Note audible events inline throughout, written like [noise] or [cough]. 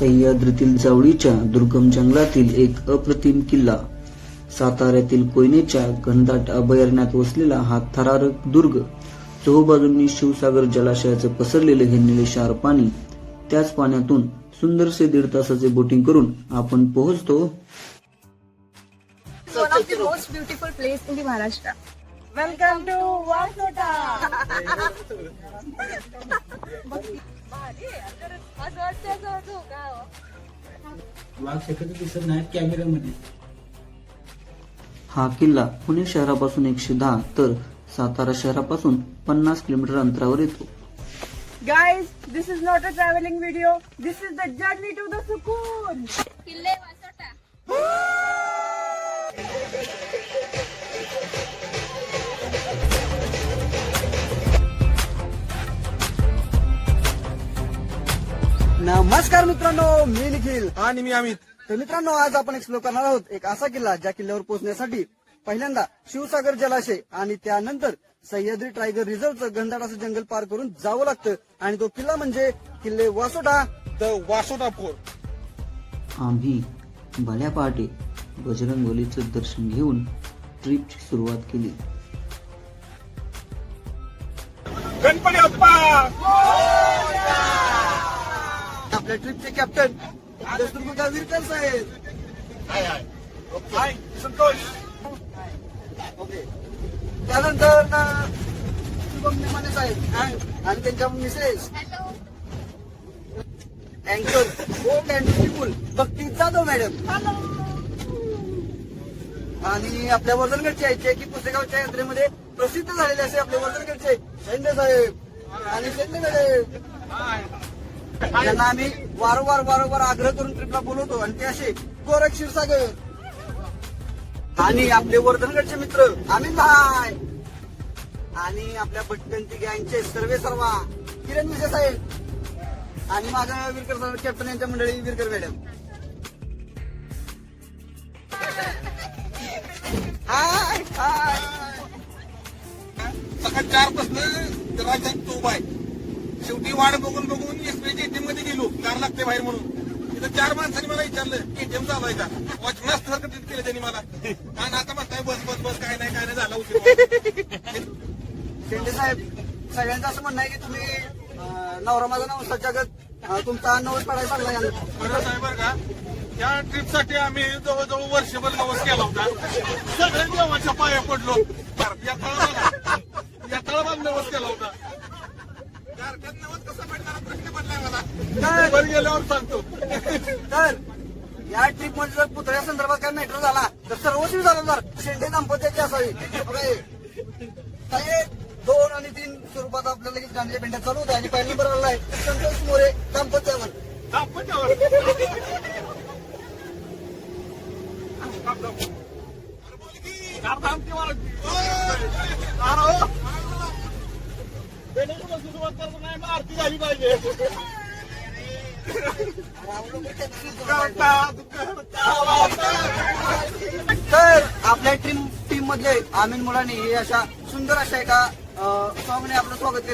सह्याद्रीतील जावळीच्या दुर्गम जंगलातील एक अप्रतिम किल्ला. साताऱ्यातील कोयनेच्या घनदाट अभयारण्यात वसलेला हा थरारक दुर्ग चोहोबाजूंनी शिवसागर जलाशयाचं पसरलेलं हे निळेशार पाणी त्याच पाण्यातून सुंदरसे दीड तासाचे बोटिंग करून आपण पोहोचतो. ब्युटिफुल प्लेस इन महाराष्ट्र हा किल्ला पुणे शहरापासून एकशे दहा तर सातारा शहरापासून पन्नास किलोमीटर अंतरावर येतो. Guys this is not a travelling video this is the journey to the sukoon किल्ले वासोटा. नमस्कार मित्रांनो मी निखिल. आणि मी अमित. तर मित्रांनो आज आपण एक्सप्लोर करणार आहोत. एक असा किल्ला ज्या किल्ल्यावर पोहोचण्यासाठी पहिल्यांदा शिवसागर जलाशय आणि त्यानंतर सह्याद्री टायगर रिझर्वचं घनदाट असं जंगल पार करून जावं लागतं. आणि तो किल्ला म्हणजे किल्ले वासोटा द वासोटा फोर्ट आम्ही भल्या पहाटे बजरंगबलीचं दर्शन घेऊन ट्रिपची सुरुवात केली. गणपती बाप्पा! आपल्या ट्रिपचे कॅप्टन दस्तुरगुंडा विरकर साहेब. Hi hi. Hi Santosh. Okay. त्यानंतर ना, शुभम नेमाने साहेब. आणि- त्यांच्या मिसेस. हॅलो अँकर Om and people Bhakti Jadhav madam आणि आपल्या वर्धनगडचे आहेत जे की पुस्तकाच्या यात्रेमध्ये प्रसिद्ध झालेले असे आपले वर्धनगडचे. शेंडे साहेब. आणि शेंडे मॅडम त्यांना आम्ही वारंवार वारंवार आग्रह करून ट्रिपला बोलवतो. आणि ते असे गोरख क्षीरसागर. आणि आपले वर्धनगडचे मित्र आम्ही भाय आणि आपल्या भटकंती गँगचे सर्वे सर्वा किरण विजय साहेब. आणि माझ्या विरकर सर कॅप्टन यांच्या मंडळी विरकर मॅडम हाय हाय. सकाळ चार पासन राज्यात तू बाय शेवटी वाट बघून बघून एसबीआयच्या एटीएममध्ये गेलो कार लागते बाहेर म्हणून. तिथं चार माणसांनी मला विचारलं एटीएम चालवायचा? वॉचमॅन सारखं ट्रीट केलं त्यांनी मला. आणि आता म्हणताय बस बस बस काय नाही काय नाही झाला उशीर. शेंडे साहेब सगळ्यांचं असं म्हणणं आहे की तुम्ही नवरा माझा नाव सज्जागत अं, तुमचा नवस पडायला लागला याला. साहेब बरं का? त्या ट्रिपसाठी आम्ही जवळजवळ वर्षभर नवस केला होता. सगळे देवाच्या पाया पडलो. या तळाला या नवस केला होता. हा वर गेल्यावर सांगतो तर या ट्रिपमध्ये जर पुतळ्या संदर्भात काय मॅटर झाला तर सर्वस्वी जबाबदार शेंडे दाम्पत्याची असावी हे. काही दोन आणि तीन स्वरूपात आपल्याला लगेच गांधीच्या भेंड्या चालू होत्या आणि पहिल्या नंबर आला आहे संतोष मोरे दाम्पत्यावर दाखवण्यावर. चार धाम किंवा अरे हो. बेडूकला सुरुवात करतो नाही मग आरती झाली पाहिजे करता, करता. तर आपल्या टीम टीम मधले आमीन मुलांनी हे अशा सुंदर अशा एका सॉंगने आपलं स्वागत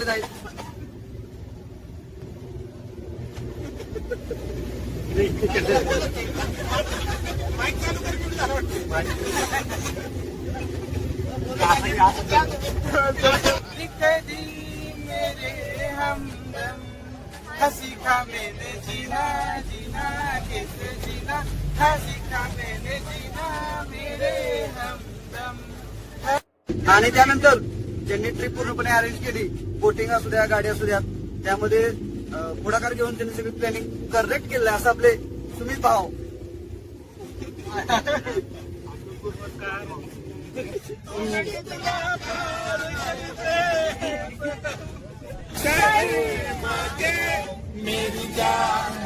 हंसी का मैंने जीना जीना कैसे जीना? हंसी का मैंने जीना मेरे हमदम आणि त्यानंतर ज्यांनी ट्रिप पूर्णपणे अरेंज केली बोटिंग असू द्या गाडी असू द्या त्यामध्ये पुढाकार घेऊन त्यांनी सगळी प्लॅनिंग करेक्ट केलं असं आपले सुमित भाव [laughs] मेरी जान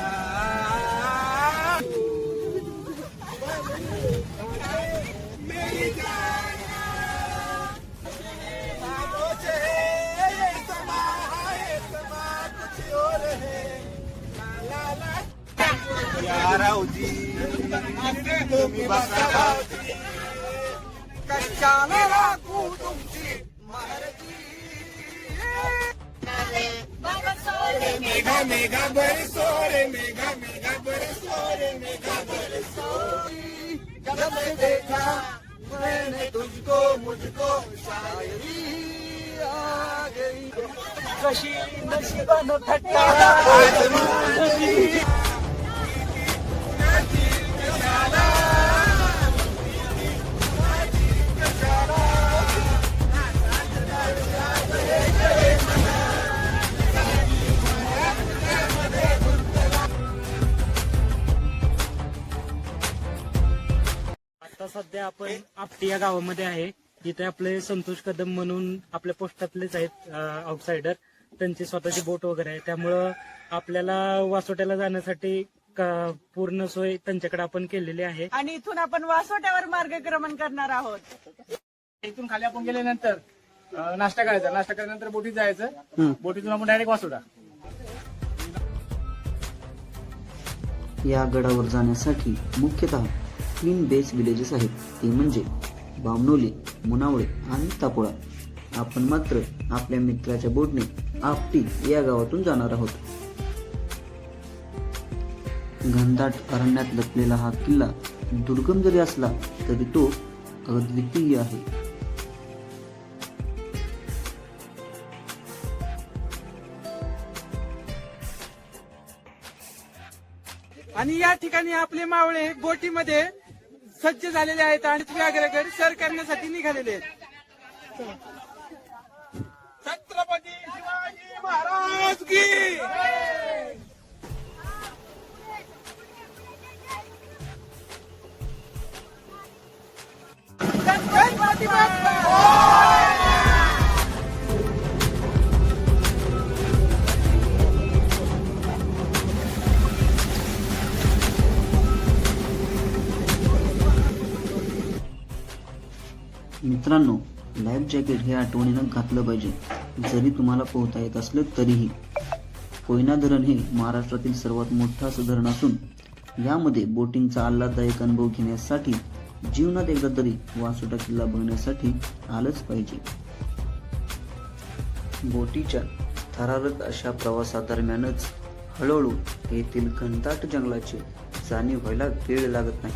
मेरी जान समा है समा कुछ और है। तुम्ही बसा कशाला से देखा मैंने तुझको मुझको शायरी आ गई। कशी नशिबानं थट्टा. सध्या आपण आपटी या गावामध्ये आहे. जिथे आपले संतोष कदम म्हणून आपल्या पोस्टातलेच आहेत आउटसाइडर त्यांची स्वतःची बोट वगैरे आहे. त्यामुळं आपल्याला वासोट्याला जाण्यासाठी पूर्ण सोय त्यांच्याकडे आपण केलेली आहे. आणि इथून आपण वासोट्यावर मार्गक्रमण करणार आहोत. इथून खाली आपण गेल्यानंतर नाश्ता करायचा. नाश्ता केल्यानंतर बोटीत जायचं. बोटीतून आपण डायरेक्ट वासोटा. या गडावर जाण्यासाठी मुख्यतः तीन बेस विलेजेस आहेत. ते म्हणजे बामणोली मुनावळे आणि तापोळा आपण मात्र आपल्या मित्राच्या बोटने आपटी या गावातून जाणार आहोत. घनदाट अरण्यात लपलेला हा किल्ला दुर्गम जरी असला तरी तो अद्वितीय आहे. आणि या ठिकाणी आपले मावळे बोटीमध्ये सज्ज झालेले आहेत आणि व्याघ्रगड सर करण्यासाठी निघालेले आहेत. छत्रपती शिवाजी महाराज की! लाईफ हे आठवणीनं घातलं पाहिजे. जरी तुम्हाला पोहता येत असलं तरीही. कोयना धरण हे महाराष्ट्रातील सर्वात मोठं असं धरण असून यामध्ये बोटिंगचा आल्हाददायक अनुभव घेण्यासाठी जीवनात एकदा तरी वासोटा किल्ला बघण्यासाठी आलंच पाहिजे. बोटीच्या थरारक अशा प्रवासादरम्यानच हळूहळू येथील घनदाट जंगलाची जाणीव व्हायला वेळ लागत नाही.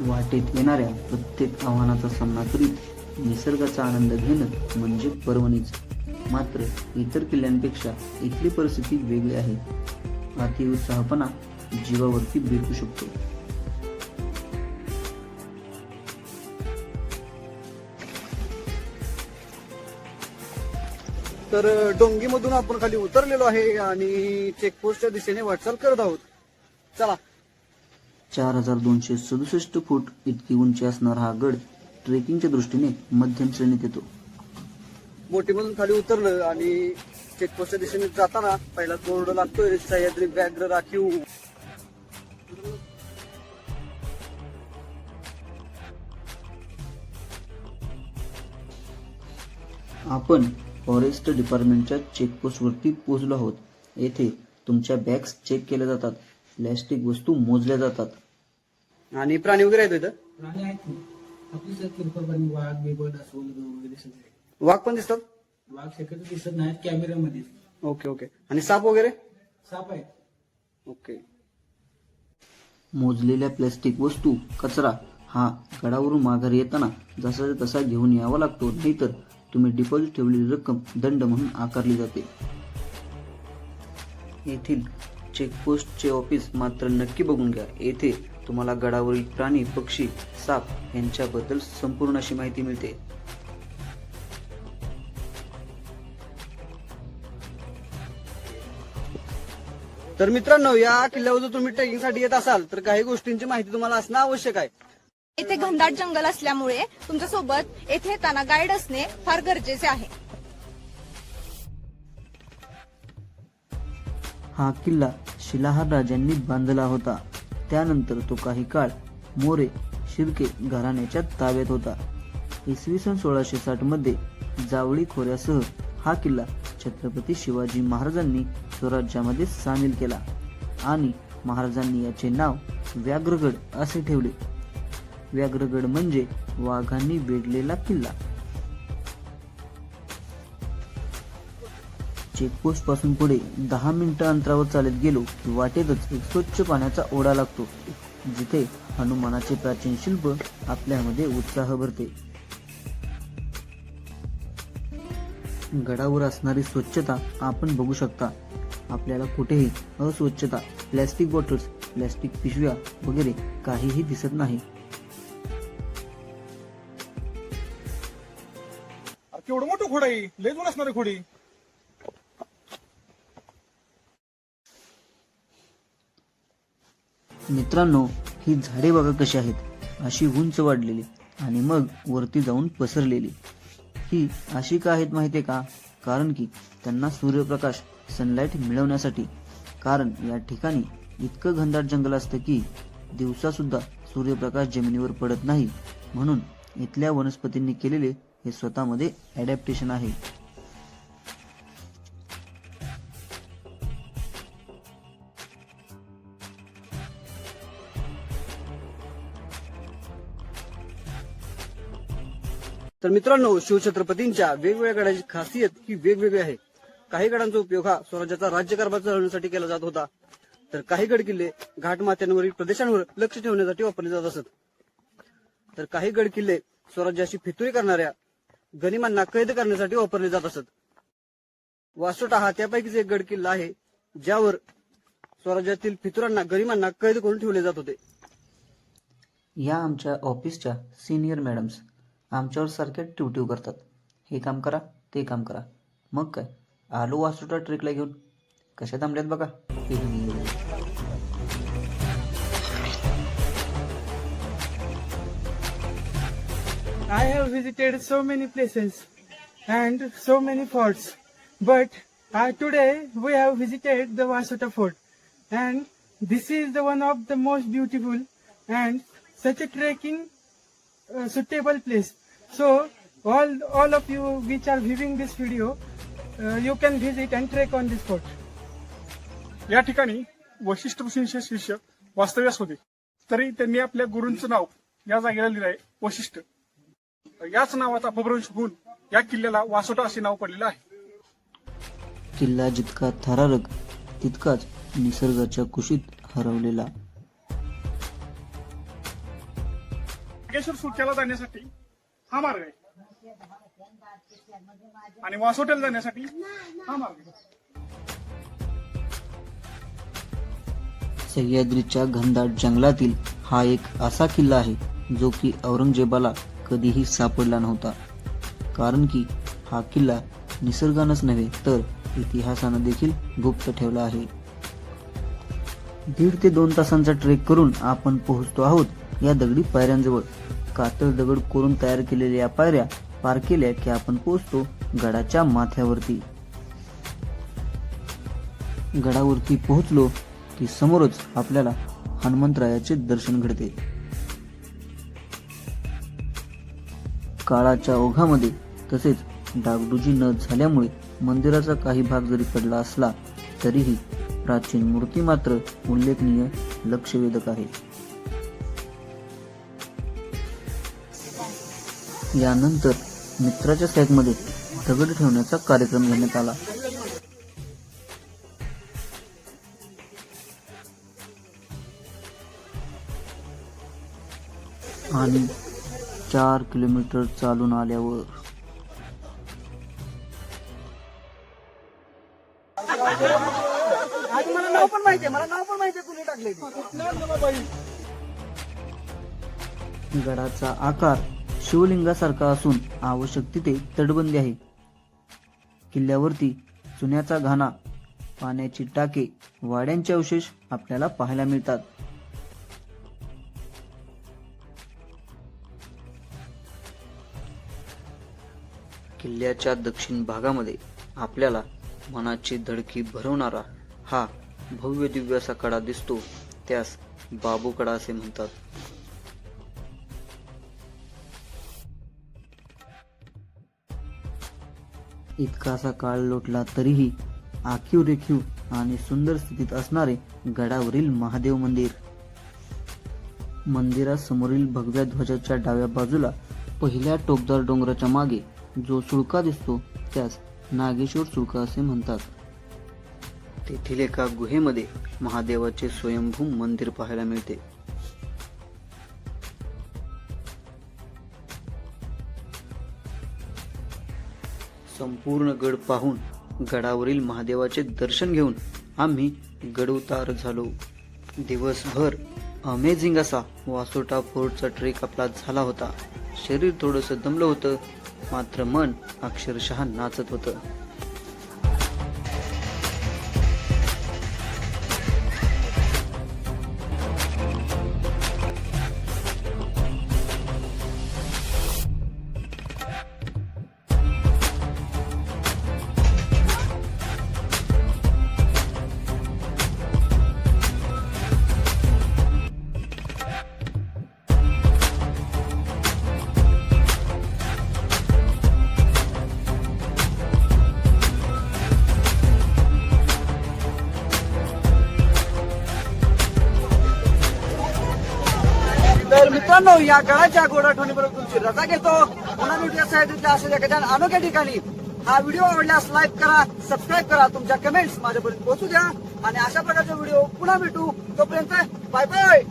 वाटेत येणाऱ्या प्रत्येक आव्हानाचा सामना करीत निसर्गाचा आनंद घेणं म्हणजे पर्वणीच. मात्र इतर किल्ल्यांपेक्षा इथली परिस्थिती वेगळी आहे. अतिउत्साहपणा जीवावरती बेतू शकतो. तर डोंगीमधून आपण खाली उतरलेलो आहे आणि चेकपोस्टच्या दिशेने वाटचाल करत आहोत. चला चार हजार दोनशे सदुसष्ट फूट इतकी उंची असणारा हा गड ट्रेकिंगच्या दृष्टीने मध्यम श्रेणीत येतो. बोटीमधून खाली उतरलं आणि चेकपोस्टच्या दिशेने जाताना पहिला बोर्ड लागतोय सह्याद्री व्याघ्र राखीव आपण फॉरेस्ट डिपार्टमेंटच्या चेकपोस्टवरती पोहोचलो आहोत. येथे तुमच्या बॅग्स चेक केल्या जातात. प्लॅस्टिक वस्तू मोजल्या जातात. आणि प्राणी वगैरे आहेत इथं? प्राणी आहेत आपली किरकोळ वाघ बिबट अस्वल वगैरे सगळे वाघ पण दिसतात? वाघ शक्यतो दिसत नाहीत कॅमेऱ्यामध्ये ओके ओके. आणि साप वगैरे? साप आहेत. ओके. मोजलेल्या प्लॅस्टिक वस्तू कचरा हा गडावरून माघारी येताना जसा तसा घेऊन यावा लागतो. नाहीतर तुम्ही डिपॉझिट ठेवलेली रक्कम दंड म्हणून आकारली जाते. येथील चेकपोस्टचे ऑफिस मात्र नक्की बघून घ्या. येथे तुम्हाला गडावरील प्राणी पक्षी साप यांच्याबद्दल संपूर्ण अशी माहिती मिळते. तर मित्रांनो या किल्ल्यावर जर तुम्ही ट्रेकिंगसाठी येत असाल तर काही गोष्टींची माहिती तुम्हाला असणं आवश्यक आहे. येथे घनदाट जंगल असल्यामुळे तुमच्यासोबत येथे येताना गाईड असणे फार गरजेचे आहे. हा किल्ला शिलाहार राजांनी बांधला होता. त्यानंतर तो काही काळ मोरे शिर्के घराण्याच्या ताब्यात होता. इसवी सन सोळाशे साठमध्ये जावळी खोऱ्यासह हा किल्ला छत्रपती शिवाजी महाराजांनी स्वराज्यामध्ये सामील केला आणि महाराजांनी याचे नाव व्याघ्रगड असे ठेवले. व्याघ्रगड म्हणजे वाघांनी वेढलेला किल्ला. चेकपोस्टपासून पुढे दहा मिनिटं अंतरावर चालत गेलो की वाटेतच एक स्वच्छ पाण्याचा ओढा लागतो जिथे हनुमानाचे प्राचीन शिल्प आपल्यामध्ये उत्साह भरते. गडावर असणारी स्वच्छता आपण बघू शकता. आपल्याला कुठेही अस्वच्छता प्लॅस्टिक बॉटल्स प्लॅस्टिक पिशव्या वगैरे काहीही दिसत नाही. केवढं मोठं खोडाई लय जुन असणार खोडी. मित्रांनो ही झाडे बघा कशी आहेत. अशी उंच वाढलेली आणि मग वरती जाऊन पसरलेली. ही अशी का आहेत माहितीये का? कारण की त्यांना सूर्यप्रकाश सनलाईट मिळवण्यासाठी. कारण या ठिकाणी इतकं घनदाट जंगल असतं की दिवसा सुद्धा सूर्यप्रकाश जमिनीवर पडत नाही. म्हणून इथल्या वनस्पतींनी केलेले हे स्वतःमध्ये अडॅप्टेशन आहे. मित्रांनो शिवछत्रपतींच्या वेगवेगळ्या गडाची खासियत ही वेगवेगळी आहे. काही गडांचा उपयोग हा स्वराज्याचा राज्यकारभार चालवण्यासाठी केला जात होता. तर काही गड किल्ले घाटमाथ्यांवरील प्रदेशांवर लक्ष ठेवण्यासाठी वापरले जात असत. तर काही गड किल्ले स्वराज्याची फितुरी करणाऱ्या गनिमांना कैद करण्यासाठी वापरले जात असत. वासोटा हा त्यापैकीच एक गड किल्ला आहे ज्यावर स्वराज्यातील फितुरांना गरिमांना कैद करून ठेवले जात होते. या आमच्या ऑफिसच्या सिनियर मॅडम्स आमच्यावर सारखे ट्यूट्यू करतात. हे काम करा ते काम करा. मग काय? आलो वासुटा ट्रेकला घेऊन. कशा थांबल्यात बघा. I have visited so many places and so many forts but I today we have visited the Vasota fort and this is the one of the most beautiful and such a trekking uh, suitable place. So all all of you which are viewing this video, uh, you can visit and trek on this fort. या ठिकाणी वशिष्ठ शिष्य वास्तव्यास होते तरी त्यांनी आपल्या गुरूंचं नाव या जागेला लिहिलं आहे वशिष्ठ याच नावाचा अपभ्रंश होऊन या किल्ल्याला वासोटा असे नाव पडलेलं आहे किल्ला जितका थरारक तितकाच निसर्गाच्या कुशीत हरवलेला केशर सुट्ट्याला जाण्यासाठी हा मार्ग आहे. आणि वासोट्याला जाण्यासाठी हा मार्ग आहे. सह्याद्रीच्या घनदाट जंगलातील हा एक असा किल्ला आहे जो की औरंगजेबाला कधीही सापडला नव्हता. कारण की हा किल्ला निसर्गानंच नव्हे तर इतिहासानं देखील गुप्त ठेवला आहे. दीड ते दोन तासांचा ट्रेक करून आपण पोहोचतो आहोत. या दगडी पायऱ्यांजवळ कातळ दगड करून तयार केलेल्या या पायऱ्या पार केल्या की आपण पोचतो गडाच्या माथ्यावरती. गडावरती पोहोचलो की समोरच आपल्याला हनुमंतरायाचे दर्शन घडते. काळाच्या ओघामध्ये तसेच डागडुजी न झाल्यामुळे मंदिराचा काही भाग जरी पडला असला तरीही प्राचीन मूर्ती मात्र उल्लेखनीय लक्षवेधक आहे. यानंतर मित्राच्या सॅकमध्ये दगड ठेवण्याचा कार्यक्रम घेण्यात आला. आणि चार किलोमीटर चालून आल्यावर मला नाव पण माहितीये मला नाव पण माहितीये कुणी टाकले गडाचा आकार शिवलिंगासारखा असून आवश्यक तिथे तटबंदी आहे. किल्ल्यावरती चुन्याचा घाणा पाण्याची टाके वाड्यांचे अवशेष आपल्याला पाहायला मिळतात. किल्ल्याच्या दक्षिण भागामध्ये आपल्याला मनाची धडकी भरवणारा हा भव्य दिव्य असा कडा दिसतो त्यास बाबू कडा असे म्हणतात. इतकासा काळ लोटला तरीही आखीव रेखीव आणि सुंदर स्थितीत असणारे गडावरील महादेव मंदिर. मंदिरासमोरील भगव्या ध्वजाच्या डाव्या बाजूला पहिल्या टोकदार डोंगराच्या मागे जो सुळका दिसतो त्यास नागेश्वर सुळका असे म्हणतात. तेथील एका गुहेमध्ये महादेवाचे स्वयंभू मंदिर पाहायला मिळते. संपूर्ण गड पाहून गडावरील महादेवाचे दर्शन घेऊन आम्ही गडउतार झालो. दिवसभर अमेझिंग असा वासोटा फोर्टचा ट्रेक आपला झाला होता. शरीर थोडंसं दमलं होतं मात्र मन अक्षरशः नाचत होतं. मित्रांनो या गडाच्या गोडाठोणी बरोबर तुमची रजा घेतो. पुन्हा मीडिया साईडच्या अशा एखाद्या अनोख्या ठिकाणी. हा व्हिडिओ आवडल्यास लाईक करा सबस्क्राईब करा तुमच्या कमेंट्स माझ्यापर्यंत पोहोचू द्या. आणि अशा प्रकारचे व्हिडिओ पुन्हा भेटू. तोपर्यंत बाय बाय